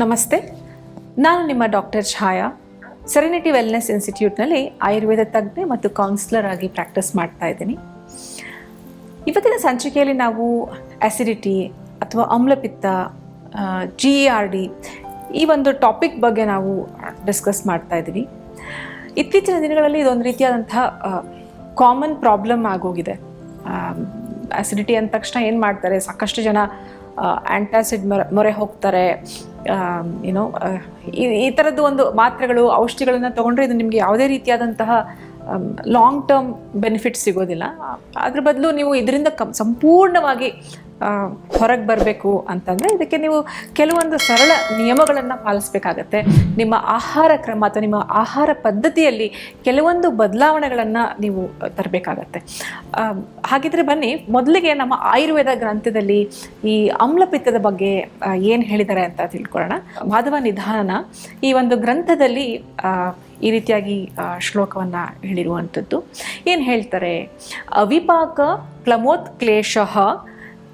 ನಮಸ್ತೆ. ನಾನು ನಿಮ್ಮ ಡಾಕ್ಟರ್ ಛಾಯಾ. ಸೆರೆನಿಟಿ ವೆಲ್ನೆಸ್ ಇನ್ಸ್ಟಿಟ್ಯೂಟ್ನಲ್ಲಿ ಆಯುರ್ವೇದ ತಜ್ಞೆ ಮತ್ತು ಕೌನ್ಸಿಲರ್ ಆಗಿ ಪ್ರಾಕ್ಟೀಸ್ ಮಾಡ್ತಾ ಇದ್ದೀನಿ. ಇವತ್ತಿನ ಸಂಚಿಕೆಯಲ್ಲಿ ನಾವು ಆ್ಯಸಿಡಿಟಿ ಅಥವಾ ಆಮ್ಲಪಿತ್ತ ಜಿ ಆರ್ ಡಿ ಈ ಒಂದು ಟಾಪಿಕ್ ಬಗ್ಗೆ ನಾವು ಡಿಸ್ಕಸ್ ಮಾಡ್ತಾ ಇದ್ದೀವಿ ಇತ್ತೀಚಿನ ದಿನಗಳಲ್ಲಿ ಇದೊಂದು ರೀತಿಯಾದಂತಹ ಕಾಮನ್ ಪ್ರಾಬ್ಲಮ್ ಆಗೋಗಿದೆ. ಆ್ಯಸಿಡಿಟಿ ಅಂದ ತಕ್ಷಣ ಏನು ಮಾಡ್ತಾರೆ? ಸಾಕಷ್ಟು ಜನ ಆ್ಯಂಟಾಸಿಡ್ ಮೊರೆ ಮೊರೆ ಹೋಗ್ತಾರೆ. ಏನೋ ಈ ಈ ಥರದ್ದು ಒಂದು ಮಾತ್ರೆಗಳು, ಔಷಧಿಗಳನ್ನು ತೊಗೊಂಡ್ರೆ ಇದು ನಿಮಗೆ ಯಾವುದೇ ರೀತಿಯಾದಂತಹ ಲಾಂಗ್ ಟರ್ಮ್ ಬೆನಿಫಿಟ್ ಸಿಗೋದಿಲ್ಲ. ಅದ್ರ ಬದಲು ನೀವು ಇದರಿಂದ ಕಂ, ಸಂಪೂರ್ಣವಾಗಿ ಹೊರಗೆ ಬರಬೇಕು ಅಂತಂದರೆ ಇದಕ್ಕೆ ನೀವು ಕೆಲವೊಂದು ಸರಳ ನಿಯಮಗಳನ್ನು ಪಾಲಿಸಬೇಕಾಗತ್ತೆ. ನಿಮ್ಮ ಆಹಾರ ಕ್ರಮ ಅಥವಾ ನಿಮ್ಮ ಆಹಾರ ಪದ್ಧತಿಯಲ್ಲಿ ಕೆಲವೊಂದು ಬದಲಾವಣೆಗಳನ್ನು ನೀವು ತರಬೇಕಾಗತ್ತೆ. ಹಾಗಿದ್ರೆ ಬನ್ನಿ, ಮೊದಲಿಗೆ ನಮ್ಮ ಆಯುರ್ವೇದ ಗ್ರಂಥದಲ್ಲಿ ಈ ಆಮ್ಲಪಿತ್ತದ ಬಗ್ಗೆ ಏನು ಹೇಳಿದ್ದಾರೆ ಅಂತ ತಿಳ್ಕೊಳ್ಳೋಣ. ಮಾಧವ ನಿಧಾನ ಈ ಒಂದು ಗ್ರಂಥದಲ್ಲಿ ಈ ರೀತಿಯಾಗಿ ಶ್ಲೋಕವನ್ನು ಹೇಳಿರುವಂಥದ್ದು. ಏನು ಹೇಳ್ತಾರೆ? ಅವಿಪಾಕ ಕ್ಲಮೋತ್ಕ್ಲೇಶ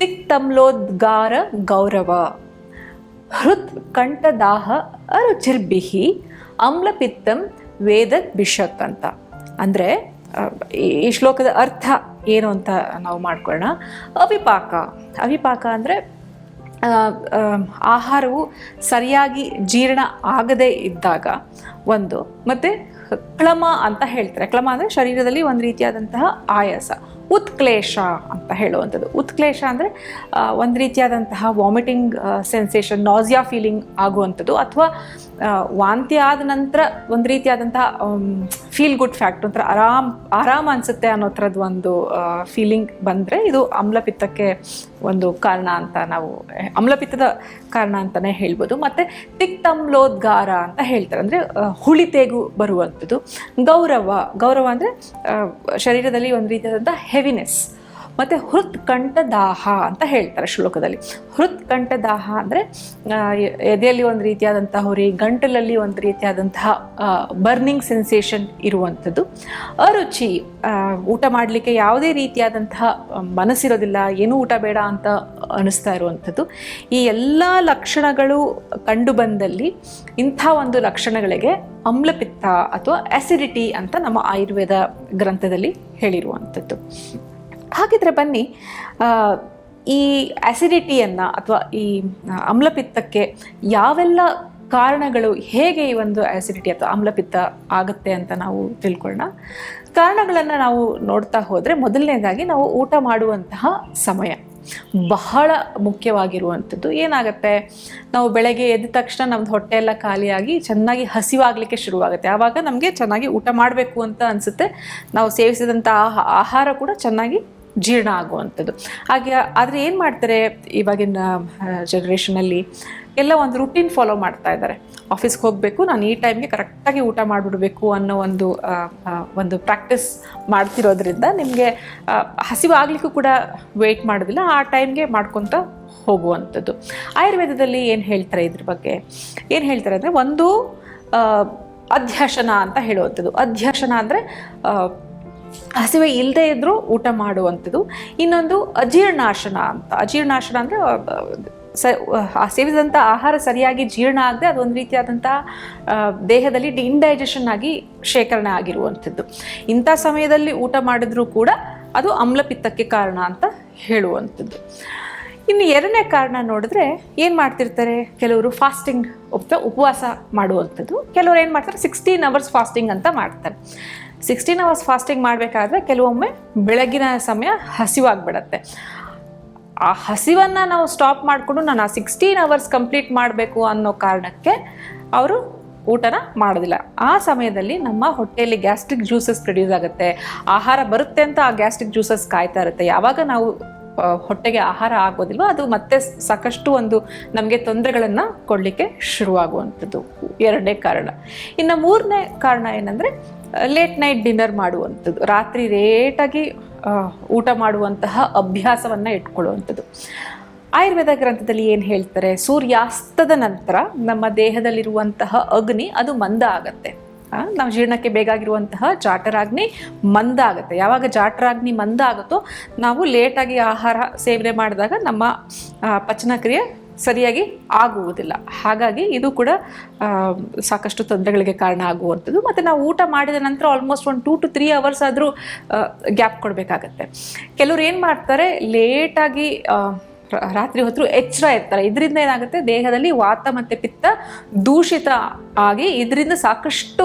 ತಿಕ್ತಮ್ಲೋದ್ಗಾರ ಗೌರವ. ಹೃತ್ ಕಂಠದಾಹ ಅರುಚಿರ್ಬಿಹಿ ಅಮ್ಲಪಿತ್ತಂ ವೇದ ಬಿಷಕ್ ಅಂತ. ಅಂದರೆ ಈ ಶ್ಲೋಕದ ಅರ್ಥ ಏನು ಅಂತ ನಾವು ಮಾಡ್ಕೊಳ್ಳೋಣ. ಅವಿಪಾಕ. ಅವಿಪಾಕ ಅಂದರೆ ಆಹಾರವು ಸರಿಯಾಗಿ ಜೀರ್ಣ ಆಗದೇ ಇದ್ದಾಗ ಒಂದು. ಮತ್ತು ಕ್ಲಮ ಅಂತ ಹೇಳ್ತಾರೆ. ಕ್ಲಮ ಅಂದರೆ ಶರೀರದಲ್ಲಿ ಒಂದು ರೀತಿಯಾದಂತಹ ಆಯಾಸ. ಉತ್ಕ್ಲೇಶ ಅಂತ ಹೇಳುವಂಥದ್ದು. ಉತ್ಕ್ಲೇಶ ಅಂದರೆ ಒಂದು ರೀತಿಯಾದಂತಹ ವಾಮಿಟಿಂಗ್ ಸೆನ್ಸೇಷನ್ ನಾಸಿಯಾ ಫೀಲಿಂಗ್ ಆಗುವಂಥದ್ದು ಅಥವಾ ವಾಂತಿ ಆದ ನಂತರ ಒಂದು ರೀತಿಯಾದಂತಹ ಫೀಲ್ ಗುಡ್ ಫ್ಯಾಕ್ಟ್ ಒಂಥರ ಆರಾಮ್ ಆರಾಮ್ ಅನಿಸುತ್ತೆ ಅನ್ನೋ ಥರದ್ದು ಒಂದು ಫೀಲಿಂಗ್ ಬಂದರೆ ಇದು ಅಮ್ಲಪಿತ್ತಕ್ಕೆ ಒಂದು ಕಾರಣ ಅಂತ ನಾವು ಅಮ್ಲಪಿತ್ತದ ಕಾರಣ ಅಂತಲೇ ಹೇಳ್ಬೋದು. ಮತ್ತು ತಿಕ್ತಮ್ಲೋದ್ಗಾರ ಅಂತ ಹೇಳ್ತಾರೆ. ಅಂದರೆ ಹುಳಿತೇಗು ಬರುವಂಥದ್ದು. ಗೌರವ ಗೌರವ ಅಂದರೆ ಶರೀರದಲ್ಲಿ ಒಂದು ರೀತಿಯಾದಂಥ ಹೆವಿನೆಸ್ ಮತ್ತು ಹೃತ್ಕಂಠದಾಹ ಅಂತ ಹೇಳ್ತಾರೆ ಶ್ಲೋಕದಲ್ಲಿ. ಹೃತ್ಕಂಠದಾಹ ಅಂದರೆ ಎದೆಯಲ್ಲಿ ಒಂದು ರೀತಿಯಾದಂತಹ ಹೊರಿ ಗಂಟಲಲ್ಲಿ ಒಂದು ರೀತಿಯಾದಂತಹ ಬರ್ನಿಂಗ್ ಸೆನ್ಸೇಷನ್ ಇರುವಂಥದ್ದು. ಅರುಚಿ ಊಟ ಮಾಡಲಿಕ್ಕೆ ಯಾವುದೇ ರೀತಿಯಾದಂತಹ ಮನಸ್ಸಿರೋದಿಲ್ಲ, ಏನೂ ಊಟ ಬೇಡ ಅಂತ ಅನಿಸ್ತಾ ಇರುವಂಥದ್ದು. ಈ ಎಲ್ಲ ಲಕ್ಷಣಗಳು ಕಂಡು ಬಂದಲ್ಲಿ ಇಂಥ ಒಂದು ಲಕ್ಷಣಗಳಿಗೆ ಅಮ್ಲಪಿತ್ತ ಅಥವಾ ಆಸಿಡಿಟಿ ಅಂತ ನಮ್ಮ ಆಯುರ್ವೇದ ಗ್ರಂಥದಲ್ಲಿ ಹೇಳಿರುವಂಥದ್ದು. ಹಾಗಿದ್ರೆ ಬನ್ನಿ ಈ ಆ್ಯಸಿಡಿಟಿಯನ್ನು ಅಥವಾ ಈ ಅಮ್ಲಪಿತ್ತಕ್ಕೆ ಯಾವೆಲ್ಲ ಕಾರಣಗಳು, ಹೇಗೆ ಈ ಒಂದು ಆ್ಯಸಿಡಿಟಿ ಅಥವಾ ಆಮ್ಲಪಿತ್ತ ಆಗುತ್ತೆ ಅಂತ ನಾವು ತಿಳ್ಕೊಳ್ಳೋಣ. ಕಾರಣಗಳನ್ನು ನಾವು ನೋಡ್ತಾ ಹೋದರೆ ಮೊದಲನೇದಾಗಿ ನಾವು ಊಟ ಮಾಡುವಂತಹ ಸಮಯ. ಬಹಳ ಮುಖ್ಯವಾಗಿರುವಂಥದ್ದು. ಏನಾಗುತ್ತೆ? ನಾವು ಬೆಳಗ್ಗೆ ಎದ್ದ ತಕ್ಷಣ ನಮ್ದು ಹೊಟ್ಟೆ ಎಲ್ಲ ಖಾಲಿಯಾಗಿ ಚೆನ್ನಾಗಿ ಹಸಿವಾಗಲಿಕ್ಕೆ ಶುರುವಾಗುತ್ತೆ. ಆವಾಗ ನಮಗೆ ಚೆನ್ನಾಗಿ ಊಟ ಮಾಡಬೇಕು ಅಂತ ಅನಿಸುತ್ತೆ. ನಾವು ಸೇವಿಸಿದಂಥ ಆಹಾರ ಕೂಡ ಚೆನ್ನಾಗಿ ಜೀರ್ಣ ಆಗುವಂಥದ್ದು. ಹಾಗೆ ಆದರೆ ಏನು ಮಾಡ್ತಾರೆ ಇವಾಗಿನ ಜನ್ರೇಷನಲ್ಲಿ ಎಲ್ಲ ಒಂದು ರುಟೀನ್ ಫಾಲೋ ಮಾಡ್ತಾ ಇದ್ದಾರೆ. ಆಫೀಸ್ಗೆ ಹೋಗಬೇಕು, ನಾನು ಈ ಟೈಮ್ಗೆ ಕರೆಕ್ಟಾಗಿ ಊಟ ಮಾಡಿಬಿಡಬೇಕು ಅನ್ನೋ ಒಂದು ಒಂದು ಪ್ರಾಕ್ಟೀಸ್ ಮಾಡ್ತಿರೋದ್ರಿಂದ ನಿಮಗೆ ಹಸಿವಾಗಲಿಕ್ಕೂ ಕೂಡ ವೆಯ್ಟ್ ಮಾಡೋದಿಲ್ಲ, ಆ ಟೈಮ್ಗೆ ಮಾಡ್ಕೊತ ಹೋಗುವಂಥದ್ದು. ಆಯುರ್ವೇದದಲ್ಲಿ ಏನು ಹೇಳ್ತಾರೆ ಇದ್ರ ಬಗ್ಗೆ? ಏನು ಹೇಳ್ತಾರೆ ಅಂದರೆ ಒಂದು ಅಧ್ಯಾಶನ ಅಂತ ಹೇಳುವಂಥದ್ದು. ಅಧ್ಯಾಶನ ಅಂದರೆ ಹಸಿವೆ ಇಲ್ಲದೆ ಇದ್ದರೂ ಊಟ ಮಾಡುವಂಥದ್ದು. ಇನ್ನೊಂದು ಅಜೀರ್ಣಾಶನ ಅಂತ. ಅಜೀರ್ಣಾಶನ ಅಂದರೆ ಸ ಸೇವಿಸಿದಂಥ ಆಹಾರ ಸರಿಯಾಗಿ ಜೀರ್ಣ ಆಗದೆ ಅದೊಂದು ರೀತಿಯಾದಂಥ ದೇಹದಲ್ಲಿ ಇಂಡೈಜೆಷನ್ ಆಗಿ ಶೇಖರಣೆ ಆಗಿರುವಂಥದ್ದು. ಇಂಥ ಸಮಯದಲ್ಲಿ ಊಟ ಮಾಡಿದ್ರೂ ಕೂಡ ಅದು ಅಮ್ಲಪಿತ್ತಕ್ಕೆ ಕಾರಣ ಅಂತ ಹೇಳುವಂಥದ್ದು. ಇನ್ನು ಎರಡನೇ ಕಾರಣ ನೋಡಿದ್ರೆ, ಏನು ಮಾಡ್ತಿರ್ತಾರೆ? ಕೆಲವರು ಫಾಸ್ಟಿಂಗ್ ಉಪ ಉಪವಾಸ ಮಾಡುವಂಥದ್ದು. ಕೆಲವರು ಏನು ಮಾಡ್ತಾರೆ? ಸಿಕ್ಸ್ಟೀನ್ ಅವರ್ಸ್ ಫಾಸ್ಟಿಂಗ್ ಅಂತ ಮಾಡ್ತಾರೆ. ಸಿಕ್ಸ್ಟೀನ್ ಅವರ್ಸ್ ಫಾಸ್ಟಿಂಗ್ ಮಾಡಬೇಕಾದ್ರೆ ಕೆಲವೊಮ್ಮೆ ಬೆಳಗಿನ ಸಮಯ ಹಸಿವಾಗ್ಬಿಡತ್ತೆ. ಆ ಹಸಿವನ್ನು ನಾವು ಸ್ಟಾಪ್ ಮಾಡಿಕೊಂಡು ನಾನು ಆ ಸಿಕ್ಸ್ಟೀನ್ ಅವರ್ಸ್ ಕಂಪ್ಲೀಟ್ ಮಾಡಬೇಕು ಅನ್ನೋ ಕಾರಣಕ್ಕೆ ಅವರು ಊಟನ ಮಾಡೋದಿಲ್ಲ. ಆ ಸಮಯದಲ್ಲಿ ನಮ್ಮ ಹೊಟ್ಟೆಯಲ್ಲಿ ಗ್ಯಾಸ್ಟ್ರಿಕ್ ಜ್ಯೂಸಸ್ ಪ್ರೊಡ್ಯೂಸ್ ಆಗುತ್ತೆ. ಆಹಾರ ಬರುತ್ತೆ ಅಂತ ಆ ಗ್ಯಾಸ್ಟ್ರಿಕ್ ಜ್ಯೂಸಸ್ ಕಾಯ್ತಾ ಇರುತ್ತೆ. ಯಾವಾಗ ನಾವು ಹೊಟ್ಟೆಗೆ ಆಹಾರ ಆಗೋದಿಲ್ವೋ ಅದು ಮತ್ತೆ ಸಾಕಷ್ಟು ಒಂದು ನಮಗೆ ತೊಂದರೆಗಳನ್ನು ಕೊಡಲಿಕ್ಕೆ ಶುರುವಾಗುವಂಥದ್ದು. ಎರಡನೇ ಕಾರಣ. ಇನ್ನು ಮೂರನೇ ಕಾರಣ ಏನಂದರೆ ಲೇಟ್ ನೈಟ್ ಡಿನ್ನರ್ ಮಾಡುವಂಥದ್ದು. ರಾತ್ರಿ ರೇಟಾಗಿ ಊಟ ಮಾಡುವಂತಹ ಅಭ್ಯಾಸವನ್ನು ಇಟ್ಕೊಳ್ಳುವಂಥದ್ದು. ಆಯುರ್ವೇದ ಗ್ರಂಥದಲ್ಲಿ ಏನು ಹೇಳ್ತಾರೆ? ಸೂರ್ಯಾಸ್ತದ ನಂತರ ನಮ್ಮ ದೇಹದಲ್ಲಿರುವಂತಹ ಅಗ್ನಿ, ಅದು ಮಂದ ಆಗತ್ತೆ. ನಾವು ಜೀರ್ಣಕ್ಕೆ ಬೇಕಾಗಿರುವಂತಹ ಜಾಟರಾಗ್ನಿ ಮಂದ ಆಗುತ್ತೆ. ಯಾವಾಗ ಜಾಟರಾಗ್ನಿ ಮಂದ ಆಗುತ್ತೋ, ನಾವು ಲೇಟಾಗಿ ಆಹಾರ ಸೇವನೆ ಮಾಡಿದಾಗ ನಮ್ಮ ಪಚನ ಕ್ರಿಯೆ ಸರಿಯಾಗಿ ಆಗುವುದಿಲ್ಲ. ಹಾಗಾಗಿ ಇದು ಕೂಡ ಸಾಕಷ್ಟು ತೊಂದರೆಗಳಿಗೆ ಕಾರಣ ಆಗುವಂಥದ್ದು. ಮತ್ತು ನಾವು ಊಟ ಮಾಡಿದ ನಂತರ ಆಲ್ಮೋಸ್ಟ್ ಒಂದು ಟೂ ಟು ತ್ರೀ ಅವರ್ಸ್ ಆದರೂ ಗ್ಯಾಪ್ ಕೊಡಬೇಕಾಗತ್ತೆ. ಕೆಲವ್ರು ಏನು ಮಾಡ್ತಾರೆ ಲೇಟಾಗಿ ರಾತ್ರಿ ಹೊತ್ತು ಎಚ್ಚರ ಇರ್ತಾರೆ. ಇದರಿಂದ ಏನಾಗುತ್ತೆ, ದೇಹದಲ್ಲಿ ವಾತ ಮತ್ತು ಪಿತ್ತ ದೂಷಿತ ಆಗಿ ಇದರಿಂದ ಸಾಕಷ್ಟು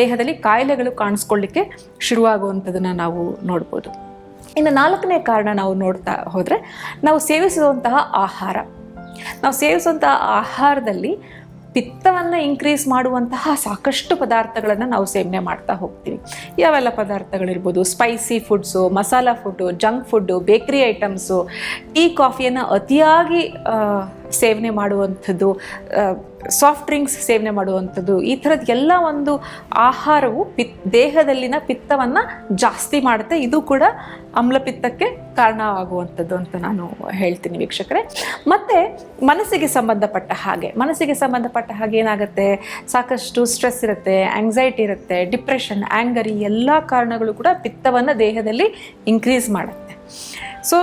ದೇಹದಲ್ಲಿ ಕಾಯಿಲೆಗಳು ಕಾಣಿಸ್ಕೊಳ್ಳಿಕ್ಕೆ ಶುರುವಾಗುವಂಥದ್ದನ್ನು ನಾವು ನೋಡ್ಬೋದು. ಇನ್ನು ನಾಲ್ಕನೇ ಕಾರಣ ನಾವು ನೋಡ್ತಾ ಹೋದರೆ ನಾವು ಸೇವಿಸುವಂತಹ ಆಹಾರ. ನಾವು ಸೇವಿಸುವಂತಹ ಆಹಾರದಲ್ಲಿ ಪಿತ್ತವನ್ನು ಇನ್ಕ್ರೀಸ್ ಮಾಡುವಂತಹ ಸಾಕಷ್ಟು ಪದಾರ್ಥಗಳನ್ನು ನಾವು ಸೇವನೆ ಮಾಡ್ತಾ ಹೋಗ್ತೀವಿ. ಯಾವೆಲ್ಲ ಪದಾರ್ಥಗಳಿರ್ಬೋದು? Spicy foods masala food junk food bakery items tea ಕಾಫಿಯನ್ನು ಅತಿಯಾಗಿ ಸೇವನೆ ಮಾಡುವಂಥದ್ದು ಸಾಫ್ಟ್ ಡ್ರಿಂಕ್ಸ್ ಸೇವನೆ ಮಾಡುವಂಥದ್ದು, ಈ ಥರದ ಎಲ್ಲ ಒಂದು ಆಹಾರವು ಪಿತ್, ದೇಹದಲ್ಲಿನ ಪಿತ್ತವನ್ನು ಜಾಸ್ತಿ ಮಾಡುತ್ತೆ. ಇದು ಕೂಡ ಆಮ್ಲಪಿತ್ತಕ್ಕೆ ಕಾರಣವಾಗುವಂಥದ್ದು ಅಂತ ನಾನು ಹೇಳ್ತೀನಿ ವೀಕ್ಷಕರೇ. ಮತ್ತು ಮನಸ್ಸಿಗೆ ಸಂಬಂಧಪಟ್ಟ ಹಾಗೆ, ಮನಸ್ಸಿಗೆ ಸಂಬಂಧಪಟ್ಟ ಹಾಗೆ ಏನಾಗುತ್ತೆ? ಸಾಕಷ್ಟು ಸ್ಟ್ರೆಸ್ ಇರುತ್ತೆ ಆಂಗ್ಸೈಟಿ ಇರುತ್ತೆ ಡಿಪ್ರೆಷನ್ ಆ್ಯಂಗರ್ ಈ ಎಲ್ಲ ಕಾರಣಗಳು ಕೂಡ ಪಿತ್ತವನ್ನು ದೇಹದಲ್ಲಿ ಇನ್ಕ್ರೀಸ್ ಮಾಡುತ್ತೆ. ಸೊ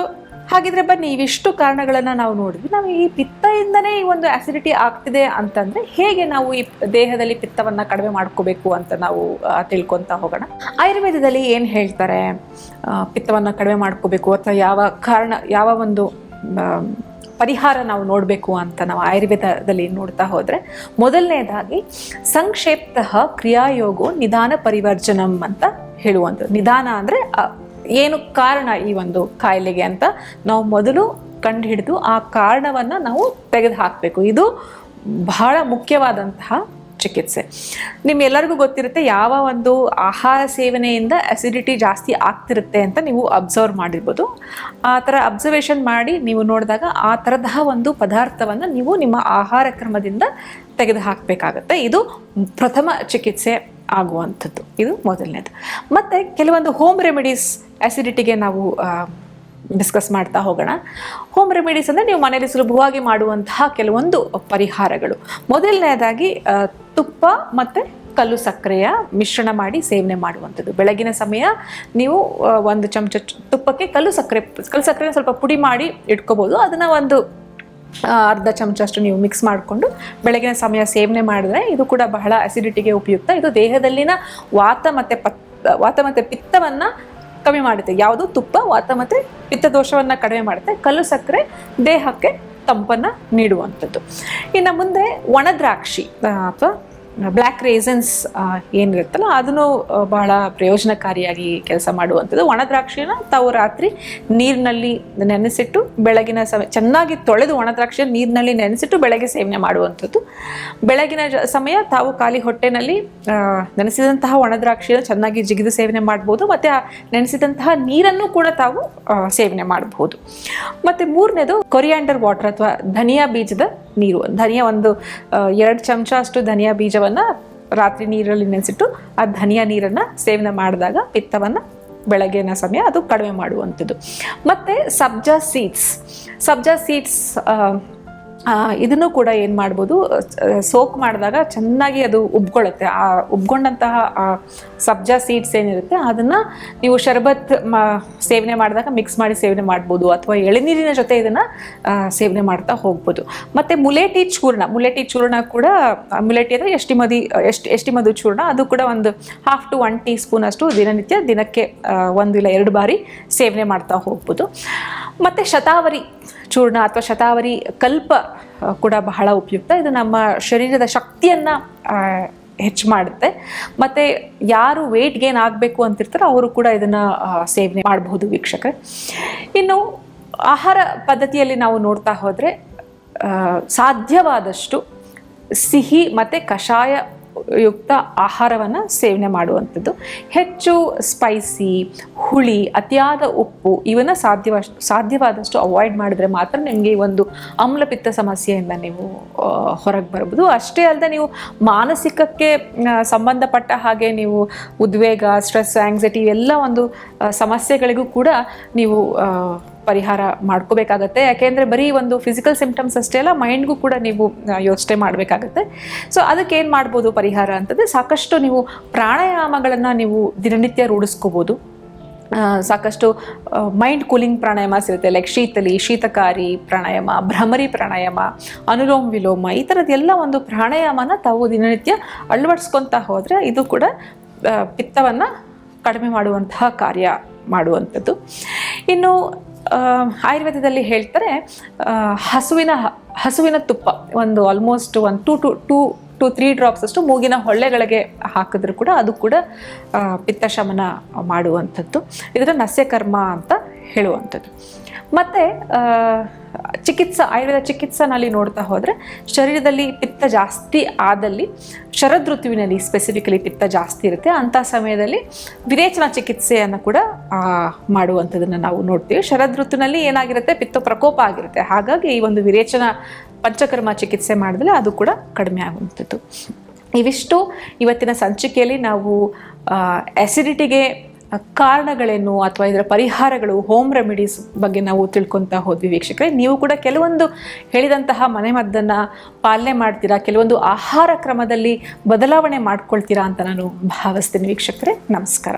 ಹಾಗಿದ್ರೆ ಬನ್ನಿ, ಇವೆಷ್ಟು ಕಾರಣಗಳನ್ನು ನಾವು ನೋಡಿದ್ವಿ. ನಾವು ಈ ಪಿತ್ತದಿಂದನೇ ಈ ಒಂದು ಆಸಿಡಿಟಿ ಆಗ್ತಿದೆ ಅಂತಂದ್ರೆ ಹೇಗೆ ನಾವು ಈ ದೇಹದಲ್ಲಿ ಪಿತ್ತವನ್ನು ಕಡಿಮೆ ಮಾಡ್ಕೋಬೇಕು ಅಂತ ನಾವು ತಿಳ್ಕೊಂತ ಹೋಗೋಣ. ಆಯುರ್ವೇದದಲ್ಲಿ ಏನು ಹೇಳ್ತಾರೆ? ಪಿತ್ತವನ್ನು ಕಡಿಮೆ ಮಾಡ್ಕೋಬೇಕು ಅಥವಾ ಯಾವ ಕಾರಣ, ಯಾವ ಒಂದು ಪರಿಹಾರ ನಾವು ನೋಡಬೇಕು ಅಂತ ನಾವು ಆಯುರ್ವೇದದಲ್ಲಿ ನೋಡ್ತಾ ಹೋದರೆ, ಮೊದಲನೇದಾಗಿ ಸಂಕ್ಷೇಪ್ತ ಕ್ರಿಯಾಯೋಗೋ ನಿಧಾನ ಪರಿವರ್ಜನಂ ಅಂತ ಹೇಳುವಂಥದ್ದು. ನಿಧಾನ ಅಂದರೆ ಏನು ಕಾರಣ ಈ ಒಂದು ಕಾಯಿಲೆಗೆ ಅಂತ ನಾವು ಮೊದಲು ಕಂಡುಹಿಡಿದು ಆ ಕಾರಣವನ್ನು ನಾವು ತೆಗೆದು ಹಾಕಬೇಕು ಇದು ಬಹಳ ಮುಖ್ಯವಾದಂತಹ ಚಿಕಿತ್ಸೆ. ನಿಮ್ಮೆಲ್ಲರಿಗೂ ಗೊತ್ತಿರುತ್ತೆ ಯಾವ ಒಂದು ಆಹಾರ ಸೇವನೆಯಿಂದ ಅಸಿಡಿಟಿ ಜಾಸ್ತಿ ಆಗ್ತಿರುತ್ತೆ ಅಂತ ನೀವು ಅಬ್ಸರ್ವ್ ಮಾಡಿರ್ಬೋದು. ಆ ಥರ ಅಬ್ಸರ್ವೇಷನ್ ಮಾಡಿ ನೀವು ನೋಡಿದಾಗ ಆ ಥರದ ಒಂದು ಪದಾರ್ಥವನ್ನು ನೀವು ನಿಮ್ಮ ಆಹಾರ ಕ್ರಮದಿಂದ ತೆಗೆದು ಹಾಕಬೇಕಾಗತ್ತೆ ಇದು ಪ್ರಥಮ ಚಿಕಿತ್ಸೆ. ಆಗುವಂಥದ್ದು. ಇದು ಮೊದಲನೇದು. ಮತ್ತು ಕೆಲವೊಂದು ಹೋಮ್ ರೆಮಿಡೀಸ್ ಆ್ಯಸಿಡಿಟಿಗೆ ನಾವು ಡಿಸ್ಕಸ್ ಮಾಡ್ತಾ ಹೋಗೋಣ. ಹೋಮ್ ರೆಮಿಡೀಸ್ ಅಂದರೆ ನೀವು ಮನೆಯಲ್ಲಿ ಸುಲಭವಾಗಿ ಮಾಡುವಂತಹ ಕೆಲವೊಂದು ಪರಿಹಾರಗಳು. ಮೊದಲನೇದಾಗಿ ತುಪ್ಪ ಮತ್ತು ಕಲ್ಲು ಸಕ್ಕರೆಯ ಮಿಶ್ರಣ ಮಾಡಿ ಸೇವನೆ ಮಾಡುವಂಥದ್ದು. ಬೆಳಗಿನ ಸಮಯ ನೀವು ಒಂದು ಚಮಚ ತುಪ್ಪಕ್ಕೆ ಕಲ್ಲು ಸಕ್ಕರೆ, ಕಲ್ಲು ಸಕ್ಕರೆನ ಸ್ವಲ್ಪ ಪುಡಿ ಮಾಡಿ ಇಟ್ಕೋಬೋದು. ಅದನ್ನು ಒಂದು ಅರ್ಧ ಚಮಚ ಅಷ್ಟು ನೀವು ಮಿಕ್ಸ್ ಮಾಡಿಕೊಂಡು ಬೆಳಗಿನ ಸಮಯ ಸೇವನೆ ಮಾಡಿದ್ರೆ ಇದು ಕೂಡ ಬಹಳ ಅಸಿಡಿಟಿಗೆ ಉಪಯುಕ್ತ. ಇದು ದೇಹದಲ್ಲಿನ ವಾತ ಮತ್ತು ಪತ್, ವಾತ ಮತ್ತು ಪಿತ್ತವನ್ನು ಕಮ್ಮಿ ಮಾಡುತ್ತೆ. ಯಾವುದು? ತುಪ್ಪ, ವಾತ ಮತ್ತು ಪಿತ್ತ ದೋಷವನ್ನು ಕಡಿಮೆ ಮಾಡುತ್ತೆ. ಕಲ್ಲು ಸಕ್ಕರೆ ದೇಹಕ್ಕೆ ತಂಪನ್ನು ನೀಡುವಂಥದ್ದು. ಇನ್ನು ಮುಂದೆ ಒಣದ್ರಾಕ್ಷಿ ಅಥವಾ ಬ್ಲ್ಯಾಕ್ ರೇಸನ್ಸ್ ಏನಿರುತ್ತಲ್ಲ ಅದನ್ನು ಬಹಳ ಪ್ರಯೋಜನಕಾರಿಯಾಗಿ ಕೆಲಸ ಮಾಡುವಂಥದ್ದು. ಒಣ ತಾವು ರಾತ್ರಿ ನೀರಿನಲ್ಲಿ ನೆನೆಸಿಟ್ಟು, ಬೆಳಗಿನ ಸಮಯ ಚೆನ್ನಾಗಿ ತೊಳೆದು ಒಣ ದ್ರಾಕ್ಷಿಯ ನೀರಿನಲ್ಲಿ ನೆನೆಸಿಟ್ಟು ಬೆಳಗ್ಗೆ ಸೇವನೆ ಮಾಡುವಂಥದ್ದು. ಬೆಳಗಿನ ಸಮಯ ತಾವು ಖಾಲಿ ಹೊಟ್ಟೆನಲ್ಲಿ ನೆನೆಸಿದಂತಹ ಒಣ ದ್ರಾಕ್ಷಿಯನ್ನು ಚೆನ್ನಾಗಿ ಜಿಗಿದು ಸೇವನೆ ಮಾಡ್ಬೋದು. ಮತ್ತು ಆ ನೆನೆಸಿದಂತಹ ನೀರನ್ನು ಕೂಡ ತಾವು ಸೇವನೆ ಮಾಡಬಹುದು. ಮತ್ತು ಮೂರನೇದು ಕೊರಿಯಾಂಡರ್ ವಾಟರ್ ಅಥವಾ ಧನಿಯಾ ಬೀಜದ ನೀರು. ಧನಿಯಾ ಒಂದು ಎರಡು ಚಮಚ ಅಷ್ಟು ಧನಿಯಾ ಬೀಜವನ್ನು ರಾತ್ರಿ ನೀರಲ್ಲಿ ನೆನೆಸಿಟ್ಟು ಆ ಧನಿಯಾ ನೀರನ್ನು ಸೇವನೆ ಮಾಡಿದಾಗ ಪಿತ್ತವನ್ನು ಬೆಳಗ್ಗಿನ ಸಮಯ ಅದು ಕಡಿಮೆ ಮಾಡುವಂಥದ್ದು. ಮತ್ತು ಸಬ್ಜಾ ಸೀಡ್ಸ್ ಸಬ್ಜಾ ಸೀಡ್ಸ್ ಇದನ್ನು ಕೂಡ ಏನು ಮಾಡ್ಬೋದು ಸೋಕ್ ಮಾಡಿದಾಗ ಚೆನ್ನಾಗಿ ಅದು ಉಬ್ಕೊಳ್ಳುತ್ತೆ. ಆ, ಉಬ್ಕೊಂಡಂತಹ ಸಬ್ಜಾ ಸೀಡ್ಸ್ ಏನಿರುತ್ತೆ, ಅದನ್ನು ನೀವು ಶರಬತ್ ಸೇವನೆ ಮಾಡಿದಾಗ ಮಿಕ್ಸ್ ಮಾಡಿ ಸೇವನೆ ಮಾಡ್ಬೋದು, ಅಥವಾ ಎಳೆನೀರಿನ ಜೊತೆ ಇದನ್ನು ಸೇವನೆ ಮಾಡ್ತಾ ಹೋಗ್ಬೋದು. ಮತ್ತು ಮುಲೇಟಿ ಚೂರ್ಣ ಮುಲೇಟಿ ಚೂರ್ಣ ಕೂಡ, ಮುಲೇಟಿ ಅಂದರೆ ಎಷ್ಟಿ ಮದಿ ಎಷ್ಟು ಎಷ್ಟಿ ಮಧು ಚೂರ್ಣ, ಅದು ಕೂಡ ಒಂದು half to one teaspoon ಅಷ್ಟು ದಿನನಿತ್ಯ ದಿನಕ್ಕೆ ಒಂದು ಇಲ್ಲ ಎರಡು ಬಾರಿ ಸೇವನೆ ಮಾಡ್ತಾ ಹೋಗ್ಬೋದು. ಮತ್ತು ಶತಾವರಿ ಚೂರ್ಣ ಅಥವಾ ಶತಾವರಿ ಕಲ್ಪ ಕೂಡ ಬಹಳ ಉಪಯುಕ್ತ. ಇದು ನಮ್ಮ ಶರೀರದ ಶಕ್ತಿಯನ್ನು ಹೆಚ್ಚು ಮಾಡುತ್ತೆ. ಮತ್ತು ಯಾರು ವೆಯ್ಟ್ ಗೇನ್ ಆಗಬೇಕು ಅಂತಿರ್ತಾರೋ ಅವರು ಕೂಡ ಇದನ್ನು ಸೇವನೆ ಮಾಡಬಹುದು ವೀಕ್ಷಕರೇ. ಇನ್ನು ಆಹಾರ ಪದ್ಧತಿಯಲ್ಲಿ ನಾವು ನೋಡ್ತಾ ಹೋದರೆ ಸಾಧ್ಯವಾದಷ್ಟು ಸಿಹಿ ಮತ್ತು ಕಷಾಯ ಯುಕ್ತ ಆಹಾರವನ್ನು ಸೇವನೆ ಮಾಡುವಂಥದ್ದು. ಹೆಚ್ಚು ಸ್ಪೈಸಿ ಹುಳಿ, ಅತಿಯಾದ ಉಪ್ಪು, ಇವನ್ನ ಸಾಧ್ಯವಷ್ಟು ಸಾಧ್ಯವಾದಷ್ಟು ಅವಾಯ್ಡ್ ಮಾಡಿದ್ರೆ ಮಾತ್ರ ನಿಮಗೆ ಈ ಒಂದು ಆಮ್ಲಪಿತ್ತ ಸಮಸ್ಯೆಯಿಂದ ನೀವು ಹೊರಗೆ ಬರ್ಬೋದು. ಅಷ್ಟೇ ಅಲ್ಲದೆ ನೀವು ಮಾನಸಿಕಕ್ಕೆ ಸಂಬಂಧಪಟ್ಟ ಹಾಗೆ ನೀವು ಉದ್ವೇಗ ಸ್ಟ್ರೆಸ್ ಆ್ಯಂಗ್ಸೈಟಿ ಎಲ್ಲ ಒಂದು ಸಮಸ್ಯೆಗಳಿಗೂ ಕೂಡ ನೀವು ಪರಿಹಾರ ಮಾಡ್ಕೋಬೇಕಾಗತ್ತೆ. ಯಾಕೆಂದರೆ ಬರೀ ಒಂದು ಫಿಸಿಕಲ್ ಸಿಂಪ್ಟಮ್ಸ್ ಅಷ್ಟೇ ಅಲ್ಲ ಮೈಂಡ್ಗೂ ಕೂಡ ನೀವು ಯೋಚನೆ ಮಾಡಬೇಕಾಗತ್ತೆ. ಸೊ ಅದಕ್ಕೆ ಏನು ಮಾಡ್ಬೋದು ಪರಿಹಾರ ಅಂತಂದರೆ, ಸಾಕಷ್ಟು ನೀವು ಪ್ರಾಣಾಯಾಮಗಳನ್ನು ನೀವು ದಿನನಿತ್ಯ ರೂಢಿಸ್ಕೋಬೋದು. ಸಾಕಷ್ಟು ಮೈಂಡ್ ಕೂಲಿಂಗ್ ಪ್ರಾಣಾಯಾಮ ಸಿಗುತ್ತೆ. ಲೈಕ್ ಶೀತಲಿ, ಶೀತಕಾರಿ ಪ್ರಾಣಾಯಾಮ, ಭ್ರಮರಿ ಪ್ರಾಣಾಯಾಮ, ಅನುಲೋಮ ವಿಲೋಮ, ಈ ಥರದ್ದೆಲ್ಲ ಒಂದು ಪ್ರಾಣಾಯಾಮನ ತಾವು ದಿನನಿತ್ಯ ಅಳವಡಿಸ್ಕೊತಾ ಹೋದರೆ ಇದು ಕೂಡ ಪಿತ್ತವನ್ನು ಕಡಿಮೆ ಮಾಡುವಂತಹ ಕಾರ್ಯ ಮಾಡುವಂಥದ್ದು. ಇನ್ನು ಆಯುರ್ವೇದದಲ್ಲಿ ಹೇಳ್ತಾರೆ ಹಸುವಿನ ಹಸುವಿನ ತುಪ್ಪ ಒಂದು ಆಲ್ಮೋಸ್ಟ್ ಒಂದು two to two to three drops ಅಷ್ಟು ಮೂಗಿನ ಹೊಳ್ಳೆಗಳಿಗೆ ಹಾಕಿದ್ರು ಕೂಡ ಅದು ಕೂಡ ಪಿತ್ತಶಮನ ಪಿತ್ತ ಶಮನ ಮಾಡುವಂಥದ್ದು. ಇದರ ನಸ್ಯಕರ್ಮ ಅಂತ ಹೇಳುವಂಥದ್ದು. ಮತ್ತು ಚಿಕಿತ್ಸಾ, ಆಯುರ್ವೇದ ಚಿಕಿತ್ಸಾನಲ್ಲಿ ನೋಡ್ತಾ ಹೋದರೆ ಶರೀರದಲ್ಲಿ ಪಿತ್ತ ಜಾಸ್ತಿ ಆದಲ್ಲಿ ಶರದ್ ಋತುವಿನಲ್ಲಿ ಸ್ಪೆಸಿಫಿಕಲಿ ಪಿತ್ತ ಜಾಸ್ತಿ ಇರುತ್ತೆ. ಅಂಥ ಸಮಯದಲ್ಲಿ ವಿರೇಚನ ಚಿಕಿತ್ಸೆಯನ್ನು ಕೂಡ ಮಾಡುವಂಥದ್ದನ್ನು ನಾವು ನೋಡ್ತೀವಿ. ಶರದ್ ಋತುವಿನಲ್ಲಿ ಏನಾಗಿರುತ್ತೆ? ಪಿತ್ತ ಪ್ರಕೋಪ ಆಗಿರುತ್ತೆ. ಹಾಗಾಗಿ ಈ ಒಂದು ವಿರೇಚನ ಪಂಚಕರ್ಮ ಚಿಕಿತ್ಸೆ ಮಾಡಿದ್ರೆ ಅದು ಕೂಡ ಕಡಿಮೆ ಆಗುವಂಥದ್ದು. ಇವಿಷ್ಟು ಇವತ್ತಿನ ಸಂಚಿಕೆಯಲ್ಲಿ ನಾವು ಎಸಿಡಿಟಿಗೆ ಕಾರಣಗಳೇನು ಅಥವಾ ಇದರ ಪರಿಹಾರಗಳು ಹೋಮ್ ರೆಮಿಡೀಸ್ ಬಗ್ಗೆ ನಾವು ತಿಳ್ಕೊತಾ ಹೋದ್ವಿ ವೀಕ್ಷಕರೇ. ನೀವು ಕೂಡ ಕೆಲವೊಂದು ಹೇಳಿದಂತಹ ಮನೆಮದ್ದನ್ನು ಪಾಲನೆ ಮಾಡ್ತೀರಾ, ಕೆಲವೊಂದು ಆಹಾರ ಕ್ರಮದಲ್ಲಿ ಬದಲಾವಣೆ ಮಾಡ್ಕೊಳ್ತೀರಾ ಅಂತ ನಾನು ಭಾವಿಸ್ತೀನಿ ವೀಕ್ಷಕರೇ. ನಮಸ್ಕಾರ.